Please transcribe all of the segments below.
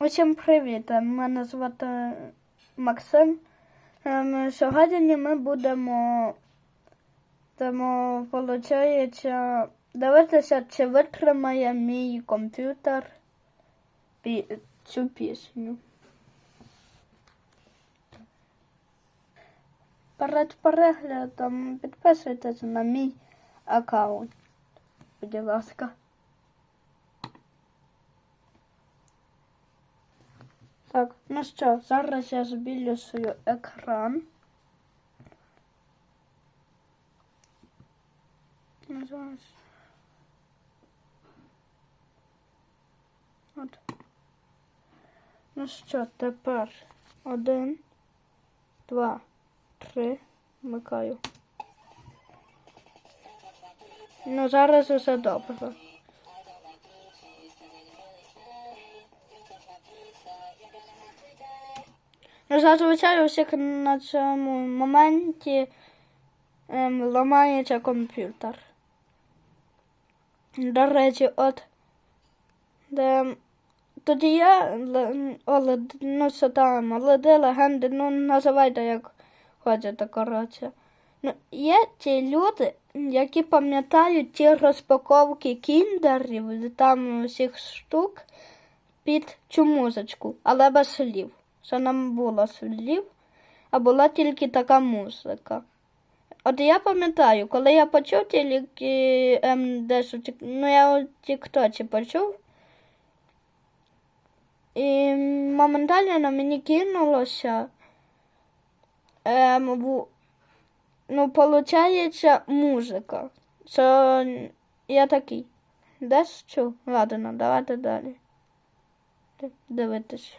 Усім привіт! Мене звати Максим. Ем, Сьогодні ми будемо, тому, виходить, дивитися, чи витримає мій комп'ютер цю пісню. Перед переглядом підписуйтесь на мій аккаунт. Будь ласка. Так, ну що, зараз я збілюсую екран. Ну, зараз. От. Ну що, тепер один, два, три, вмикаю. Ну, зараз усе добре. Зазвичай всіх на цьому моменті ем, ламається комп'ютер. До речі, от де тоді я л- о, лед- ну, що там, леди, легенди, ну називайте як хочете, коротше. Ну, є ті люди, які пам'ятають ті розпаковки кіндерів, там усіх штук під цю але без слів. Що нам було слів, а була тільки така музика. От я пам'ятаю, коли я почув тільки ем, ну я у Тіктоці почув. І моментально на мені кинулося. Ем, в, ну, виходить, музика. Що я такий. Десь чув? Ладно, давайте далі. Дивитись.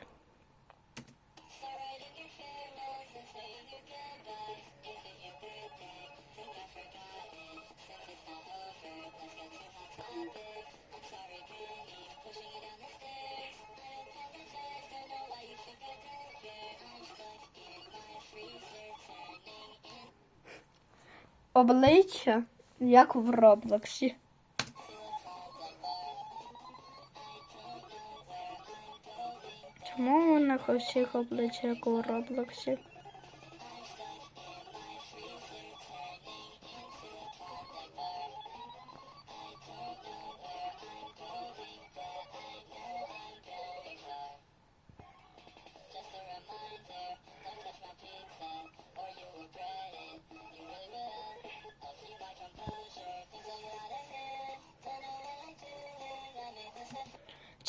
Обличчя, як в Роблоксі. Чому у них у всіх обличчя, як у Роблоксі?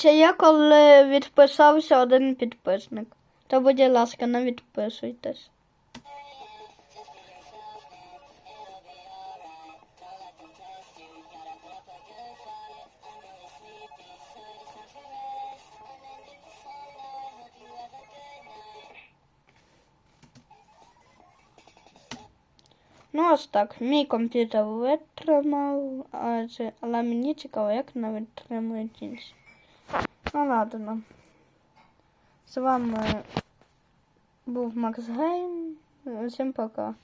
Чи я коли відписався один підписник? То, будь ласка, не відписуйтесь. Ну, ось так. Мій комп'ютер витримав, але мені цікаво, як не витримують інші. Ну ладно. З вами був Макс Гейм. Всім пока.